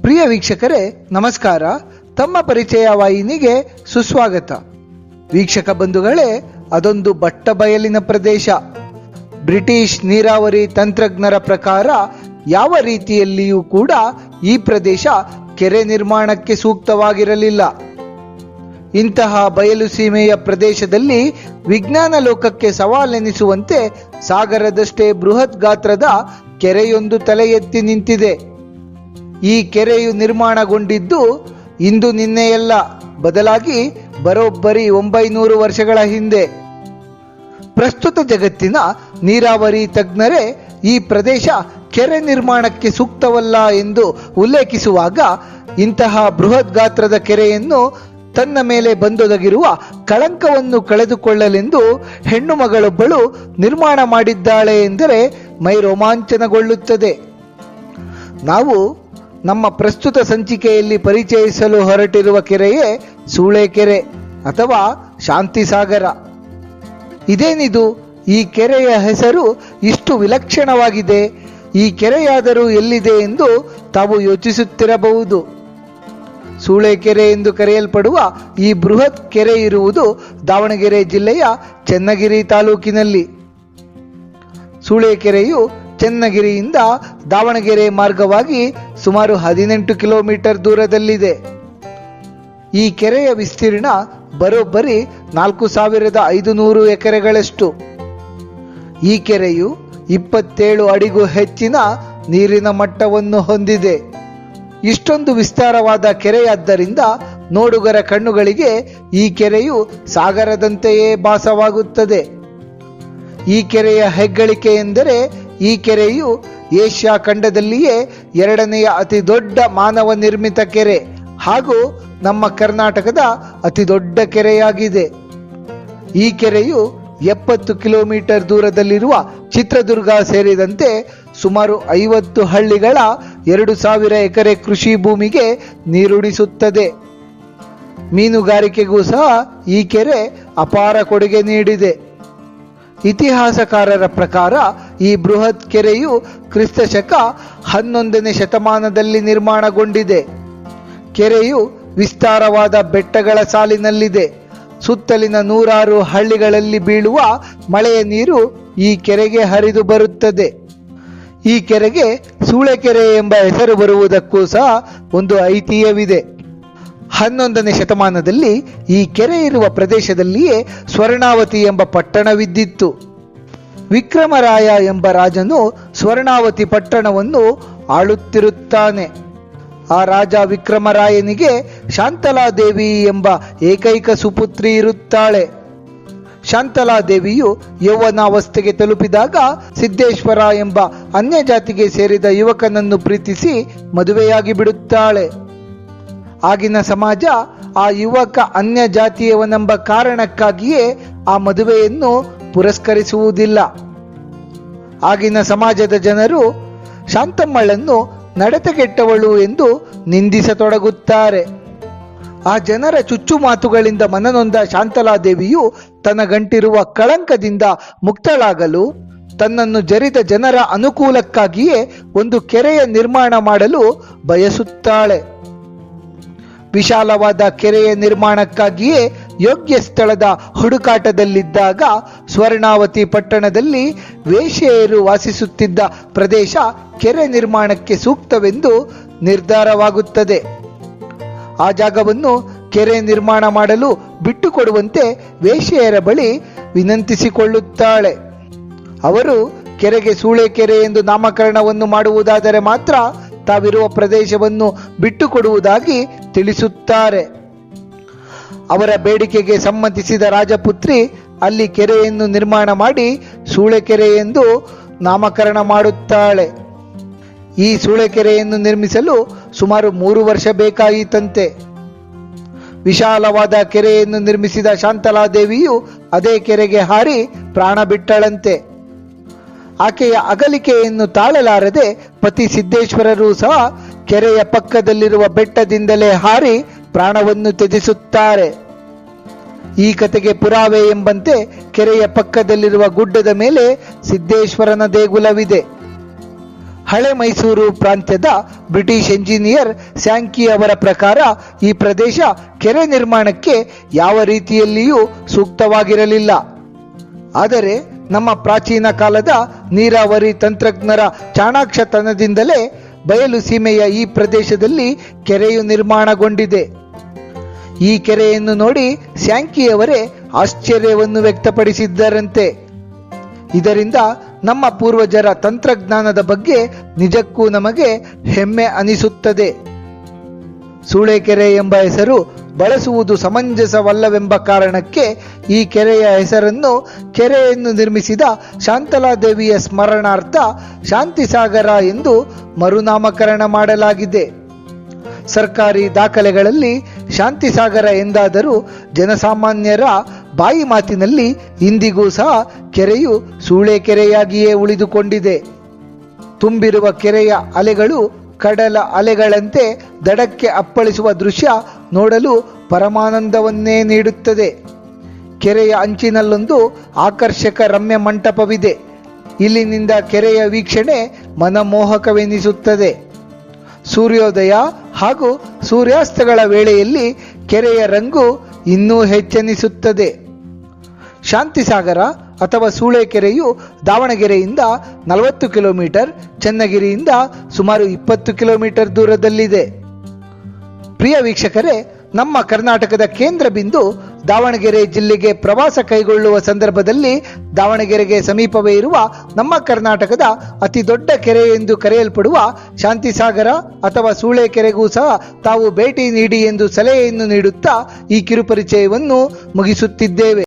ಪ್ರಿಯ ವೀಕ್ಷಕರೇ, ನಮಸ್ಕಾರ. ತಮ್ಮ ಪರಿಚಯ ವಾಹಿನಿಗೆ ಸುಸ್ವಾಗತ. ವೀಕ್ಷಕ ಬಂಧುಗಳೇ, ಅದೊಂದು ಬಟ್ಟ ಬಯಲಿನ ಪ್ರದೇಶ. ಬ್ರಿಟಿಷ್ ನೀರಾವರಿ ತಂತ್ರಜ್ಞರ ಪ್ರಕಾರ ಯಾವ ರೀತಿಯಲ್ಲಿಯೂ ಕೂಡ ಈ ಪ್ರದೇಶ ಕೆರೆ ನಿರ್ಮಾಣಕ್ಕೆ ಸೂಕ್ತವಾಗಿರಲಿಲ್ಲ. ಇಂತಹ ಬಯಲು ಸೀಮೆಯ ಪ್ರದೇಶದಲ್ಲಿ ವಿಜ್ಞಾನ ಲೋಕಕ್ಕೆ ಸವಾಲೆನಿಸುವಂತೆ ಸಾಗರದಷ್ಟೇ ಬೃಹತ್ ಗಾತ್ರದ ಕೆರೆಯೊಂದು ತಲೆ ಎತ್ತಿ ನಿಂತಿದೆ. ಈ ಕೆರೆಯು ನಿರ್ಮಾಣಗೊಂಡಿದ್ದು ಇಂದು ನಿನ್ನೆಯಲ್ಲ, ಬದಲಾಗಿ ಬರೋಬ್ಬರಿ ಒಂಬೈನೂರು ವರ್ಷಗಳ ಹಿಂದೆ. ಪ್ರಸ್ತುತ ಜಗತ್ತಿನ ನೀರಾವರಿ ತಜ್ಞರೇ, ಈ ಪ್ರದೇಶ ಕೆರೆ ನಿರ್ಮಾಣಕ್ಕೆ ಸೂಕ್ತವಲ್ಲ ಎಂದು ಉಲ್ಲೇಖಿಸುವಾಗ ಇಂತಹ ಬೃಹತ್ ಗಾತ್ರದ ಕೆರೆಯನ್ನು ತನ್ನ ಮೇಲೆ ಬಂದೊದಗಿರುವ ಕಳಂಕವನ್ನು ಕಳೆದುಕೊಳ್ಳಲೆಂದು ಹೆಣ್ಣು ಮಗಳೊಬ್ಬಳು ನಿರ್ಮಾಣ ಮಾಡಿದ್ದಾಳೆ ಎಂದರೆ ಮೈ ರೋಮಾಂಚನಗೊಳ್ಳುತ್ತದೆ. ನಾವು ನಮ್ಮ ಪ್ರಸ್ತುತ ಸಂಚಿಕೆಯಲ್ಲಿ ಪರಿಚಯಿಸಲು ಹೊರಟಿರುವ ಕೆರೆಯೇ ಸೂಳೆಕೆರೆ ಅಥವಾ ಶಾಂತಿಸಾಗರ. ಇದೇನಿದು? ಈ ಕೆರೆಯ ಹೆಸರು ಇಷ್ಟು ವಿಲಕ್ಷಣವಾಗಿದೆ. ಈ ಕೆರೆಯಾದರೂ ಎಲ್ಲಿದೆ ಎಂದು ತಾವು ಯೋಚಿಸುತ್ತಿರಬಹುದು. ಸೂಳೆಕೆರೆ ಎಂದು ಕರೆಯಲ್ಪಡುವ ಈ ಬೃಹತ್ ಕೆರೆ ಇರುವುದು ದಾವಣಗೆರೆ ಜಿಲ್ಲೆಯ ಚನ್ನಗಿರಿ ತಾಲೂಕಿನಲ್ಲಿ. ಸೂಳೆಕೆರೆಯು ಚನ್ನಗಿರಿಯಿಂದ ದಾವಣಗೆರೆ ಮಾರ್ಗವಾಗಿ ಸುಮಾರು ಹದಿನೆಂಟು ಕಿಲೋಮೀಟರ್ ದೂರದಲ್ಲಿದೆ. ಈ ಕೆರೆಯ ವಿಸ್ತೀರ್ಣ ಬರೋಬ್ಬರಿ ನಾಲ್ಕು ಸಾವಿರದ ಐದು ನೂರು ಎಕರೆಗಳಷ್ಟು. ಈ ಕೆರೆಯು ಇಪ್ಪತ್ತೇಳು ಅಡಿಗೂ ಹೆಚ್ಚಿನ ನೀರಿನ ಮಟ್ಟವನ್ನು ಹೊಂದಿದೆ. ಇಷ್ಟೊಂದು ವಿಸ್ತಾರವಾದ ಕೆರೆಯಾದ್ದರಿಂದ ನೋಡುಗರ ಕಣ್ಣುಗಳಿಗೆ ಈ ಕೆರೆಯು ಸಾಗರದಂತೆಯೇ ಭಾಸವಾಗುತ್ತದೆ. ಈ ಕೆರೆಯ ಹೆಗ್ಗಳಿಕೆ ಎಂದರೆ ಈ ಕೆರೆಯು ಏಷ್ಯಾ ಖಂಡದಲ್ಲಿಯೇ ಎರಡನೆಯ ಅತಿ ದೊಡ್ಡ ಮಾನವ ನಿರ್ಮಿತ ಕೆರೆ ಹಾಗೂ ನಮ್ಮ ಕರ್ನಾಟಕದ ಅತಿ ದೊಡ್ಡ ಕೆರೆಯಾಗಿದೆ. ಈ ಕೆರೆಯು ಎಪ್ಪತ್ತು ಕಿಲೋಮೀಟರ್ ದೂರದಲ್ಲಿರುವ ಚಿತ್ರದುರ್ಗ ಸೇರಿದಂತೆ ಸುಮಾರು ಐವತ್ತು ಹಳ್ಳಿಗಳ ಎರಡು ಸಾವಿರ ಎಕರೆ ಕೃಷಿ ಭೂಮಿಗೆ ನೀರುಣಿಸುತ್ತದೆ. ಮೀನುಗಾರಿಕೆಗೂ ಸಹ ಈ ಕೆರೆ ಅಪಾರ ಕೊಡುಗೆ ನೀಡಿದೆ. ಇತಿಹಾಸಕಾರರ ಪ್ರಕಾರ ಈ ಬೃಹತ್ ಕೆರೆಯು ಕ್ರಿಸ್ತ ಶಕ ಹನ್ನೊಂದನೇ ಶತಮಾನದಲ್ಲಿ ನಿರ್ಮಾಣಗೊಂಡಿದೆ. ಕೆರೆಯು ವಿಸ್ತಾರವಾದ ಬೆಟ್ಟಗಳ ಸಾಲಿನಲ್ಲಿದೆ. ಸುತ್ತಲಿನ ನೂರಾರು ಹಳ್ಳಿಗಳಲ್ಲಿ ಬೀಳುವ ಮಳೆಯ ನೀರು ಈ ಕೆರೆಗೆ ಹರಿದು ಬರುತ್ತದೆ. ಈ ಕೆರೆಗೆ ಸೂಳೆಕೆರೆ ಎಂಬ ಹೆಸರು ಬರುವುದಕ್ಕೂ ಸಹ ಒಂದು ಐತಿಹ್ಯವಿದೆ. ಹನ್ನೊಂದನೇ ಶತಮಾನದಲ್ಲಿ ಈ ಕೆರೆ ಇರುವ ಪ್ರದೇಶದಲ್ಲಿಯೇ ಸ್ವರ್ಣಾವತಿ ಎಂಬ ಪಟ್ಟಣವಿದ್ದಿತ್ತು. ವಿಕ್ರಮರಾಯ ಎಂಬ ರಾಜನು ಸ್ವರ್ಣಾವತಿ ಪಟ್ಟಣವನ್ನು ಆಳುತ್ತಿರುತ್ತಾನೆ. ಆ ರಾಜ ವಿಕ್ರಮರಾಯನಿಗೆ ಶಾಂತಲಾದೇವಿ ಎಂಬ ಏಕೈಕ ಸುಪುತ್ರಿ ಇರುತ್ತಾಳೆ. ಶಾಂತಲಾದೇವಿಯು ಯೌವನಾವಸ್ಥೆಗೆ ತಲುಪಿದಾಗ ಸಿದ್ದೇಶ್ವರ ಎಂಬ ಅನ್ಯ ಜಾತಿಗೆ ಸೇರಿದ ಯುವಕನನ್ನು ಪ್ರೀತಿಸಿ ಮದುವೆಯಾಗಿ ಬಿಡುತ್ತಾಳೆ. ಆಗಿನ ಸಮಾಜ ಆ ಯುವಕ ಅನ್ಯ ಜಾತಿಯವನೆಂಬ ಕಾರಣಕ್ಕಾಗಿಯೇ ಆ ಮದುವೆಯನ್ನು ಪುರಸ್ಕರಿಸುವುದಿಲ್ಲ. ಆಗಿನ ಸಮಾಜದ ಜನರು ಶಾಂತಮ್ಮಳನ್ನು ನಡತೆಗೆಟ್ಟವಳು ಎಂದು ನಿಂದಿಸತೊಡಗುತ್ತಾರೆ. ಆ ಜನರ ಚುಚ್ಚು ಮಾತುಗಳಿಂದ ಮನನೊಂದ ಶಾಂತಲಾದೇವಿಯು ತನಗಂಟಿರುವ ಗಂಟಿರುವ ಕಳಂಕದಿಂದ ಮುಕ್ತಳಾಗಲು, ತನ್ನನ್ನು ಜರಿದ ಜನರ ಅನುಕೂಲಕ್ಕಾಗಿಯೇ ಒಂದು ಕೆರೆಯ ನಿರ್ಮಾಣ ಮಾಡಲು ಬಯಸುತ್ತಾಳೆ. ವಿಶಾಲವಾದ ಕೆರೆಯ ನಿರ್ಮಾಣಕ್ಕಾಗಿಯೇ ಯೋಗ್ಯ ಸ್ಥಳದ ಹುಡುಕಾಟದಲ್ಲಿದ್ದಾಗ ಸ್ವರ್ಣಾವತಿ ಪಟ್ಟಣದಲ್ಲಿ ವೇಶ್ಯೆಯರು ವಾಸಿಸುತ್ತಿದ್ದ ಪ್ರದೇಶ ಕೆರೆ ನಿರ್ಮಾಣಕ್ಕೆ ಸೂಕ್ತವೆಂದು ನಿರ್ಧಾರವಾಗುತ್ತದೆ. ಆ ಜಾಗವನ್ನು ಕೆರೆ ನಿರ್ಮಾಣ ಮಾಡಲು ಬಿಟ್ಟುಕೊಡುವಂತೆ ವೇಶ್ಯೆಯರ ಬಳಿ ವಿನಂತಿಸಿಕೊಳ್ಳುತ್ತಾಳೆ. ಅವರು ಕೆರೆಗೆ ಸೂಳೆಕೆರೆ ಎಂದು ನಾಮಕರಣವನ್ನು ಮಾಡುವುದಾದರೆ ಮಾತ್ರ ತಾವಿರುವ ಪ್ರದೇಶವನ್ನು ಬಿಟ್ಟುಕೊಡುವುದಾಗಿ ತಿಳಿಸುತ್ತಾರೆ. ಅವರ ಬೇಡಿಕೆಗೆ ಸಮ್ಮತಿಸಿದ ರಾಜಪುತ್ರಿ ಅಲ್ಲಿ ಕೆರೆಯನ್ನು ನಿರ್ಮಾಣ ಮಾಡಿ ಸೂಳೆಕೆರೆ ಎಂದು ನಾಮಕರಣ ಮಾಡುತ್ತಾಳೆ. ಈ ಸೂಳೆಕೆರೆಯನ್ನು ನಿರ್ಮಿಸಲು ಸುಮಾರು ಮೂರು ವರ್ಷ ಬೇಕಾಯಿತಂತೆ. ವಿಶಾಲವಾದ ಕೆರೆಯನ್ನು ನಿರ್ಮಿಸಿದ ಶಾಂತಲಾದೇವಿಯು ಅದೇ ಕೆರೆಗೆ ಹಾರಿ ಪ್ರಾಣ ಬಿಟ್ಟಳಂತೆ. ಆಕೆಯ ಅಗಲಿಕೆಯನ್ನು ತಾಳಲಾರದೆ ಪತಿ ಸಿದ್ದೇಶ್ವರರು ಸಹ ಕೆರೆಯ ಪಕ್ಕದಲ್ಲಿರುವ ಬೆಟ್ಟದಿಂದಲೇ ಹಾರಿ ಪ್ರಾಣವನ್ನು ತ್ಯಜಿಸುತ್ತಾರೆ. ಈ ಕತೆಗೆ ಪುರಾವೆ ಎಂಬಂತೆ ಕೆರೆಯ ಪಕ್ಕದಲ್ಲಿರುವ ಗುಡ್ಡದ ಮೇಲೆ ಸಿದ್ದೇಶ್ವರನ ದೇಗುಲವಿದೆ. ಹಳೆ ಮೈಸೂರು ಪ್ರಾಂತ್ಯದ ಬ್ರಿಟಿಷ್ ಎಂಜಿನಿಯರ್ ಸ್ಯಾಂಕಿ ಅವರ ಪ್ರಕಾರ ಈ ಪ್ರದೇಶ ಕೆರೆ ನಿರ್ಮಾಣಕ್ಕೆ ಯಾವ ರೀತಿಯಲ್ಲಿಯೂ ಸೂಕ್ತವಾಗಿರಲಿಲ್ಲ. ಆದರೆ ನಮ್ಮ ಪ್ರಾಚೀನ ಕಾಲದ ನೀರಾವರಿ ತಂತ್ರಜ್ಞರ ಚಾಣಾಕ್ಷತನದಿಂದಲೇ ಬಯಲು ಸೀಮೆಯ ಈ ಪ್ರದೇಶದಲ್ಲಿ ಕೆರೆಯು ನಿರ್ಮಾಣಗೊಂಡಿದೆ. ಈ ಕೆರೆಯನ್ನು ನೋಡಿ ಸ್ಯಾಂಕಿಯವರೇ ಆಶ್ಚರ್ಯವನ್ನು ವ್ಯಕ್ತಪಡಿಸಿದ್ದರಂತೆ. ಇದರಿಂದ ನಮ್ಮ ಪೂರ್ವಜರ ತಂತ್ರಜ್ಞಾನದ ಬಗ್ಗೆ ನಿಜಕ್ಕೂ ನಮಗೆ ಹೆಮ್ಮೆ ಅನಿಸುತ್ತದೆ. ಸೂಳೆಕೆರೆ ಎಂಬ ಹೆಸರು ಬಳಸುವುದು ಸಮಂಜಸವಲ್ಲವೆಂಬ ಕಾರಣಕ್ಕೆ ಈ ಕೆರೆಯ ಹೆಸರನ್ನು ಕೆರೆಯನ್ನು ನಿರ್ಮಿಸಿದ ಶಾಂತಲಾದೇವಿಯ ಸ್ಮರಣಾರ್ಥ ಶಾಂತಿಸಾಗರ ಎಂದು ಮರುನಾಮಕರಣ ಮಾಡಲಾಗಿದೆ. ಸರ್ಕಾರಿ ದಾಖಲೆಗಳಲ್ಲಿ ಶಾಂತಿಸಾಗರ ಎಂದಾದರೂ ಜನಸಾಮಾನ್ಯರ ಬಾಯಿ ಮಾತಿನಲ್ಲಿ ಇಂದಿಗೂ ಸಹ ಕೆರೆಯು ಸೂಳೆ ಕೆರೆಯಾಗಿಯೇ ಉಳಿದುಕೊಂಡಿದೆ. ತುಂಬಿರುವ ಕೆರೆಯ ಅಲೆಗಳು ಕಡಲ ಅಲೆಗಳಂತೆ ದಡಕ್ಕೆ ಅಪ್ಪಳಿಸುವ ದೃಶ್ಯ ನೋಡಲು ಪರಮಾನಂದವನ್ನೇ ನೀಡುತ್ತದೆ. ಕೆರೆಯ ಅಂಚಿನಲ್ಲೊಂದು ಆಕರ್ಷಕ ರಮ್ಯ ಮಂಟಪವಿದೆ. ಇಲ್ಲಿನಿಂದ ಕೆರೆಯ ವೀಕ್ಷಣೆ ಮನಮೋಹಕವೆನಿಸುತ್ತದೆ. ಸೂರ್ಯೋದಯ ಹಾಗೂ ಸೂರ್ಯಾಸ್ತಗಳ ವೇಳೆಯಲ್ಲಿ ಕೆರೆಯ ರಂಗು ಇನ್ನೂ ಹೆಚ್ಚೆನಿಸುತ್ತದೆ. ಶಾಂತಿಸಾಗರ ಅಥವಾ ಸೂಳೆಕೆರೆಯು ದಾವಣಗೆರೆಯಿಂದ ನಲವತ್ತು ಕಿಲೋಮೀಟರ್, ಚನ್ನಗಿರಿಯಿಂದ ಸುಮಾರು ಇಪ್ಪತ್ತು ಕಿಲೋಮೀಟರ್ ದೂರದಲ್ಲಿದೆ. ಪ್ರಿಯ ವೀಕ್ಷಕರೇ, ನಮ್ಮ ಕರ್ನಾಟಕದ ಕೇಂದ್ರ ಬಿಂದು ದಾವಣಗೆರೆ ಜಿಲ್ಲೆಗೆ ಪ್ರವಾಸ ಕೈಗೊಳ್ಳುವ ಸಂದರ್ಭದಲ್ಲಿ ದಾವಣಗೆರೆಗೆ ಸಮೀಪವೇ ಇರುವ ನಮ್ಮ ಕರ್ನಾಟಕದ ಅತಿ ದೊಡ್ಡ ಕೆರೆ ಎಂದು ಕರೆಯಲ್ಪಡುವ ಶಾಂತಿಸಾಗರ ಅಥವಾ ಸೂಳೆಕೆರೆಗೂ ಸಹ ತಾವು ಭೇಟಿ ನೀಡಿ ಎಂದು ಸಲಹೆಯನ್ನು ನೀಡುತ್ತಾ ಈ ಕಿರುಪರಿಚಯವನ್ನು ಮುಗಿಸುತ್ತಿದ್ದೇವೆ.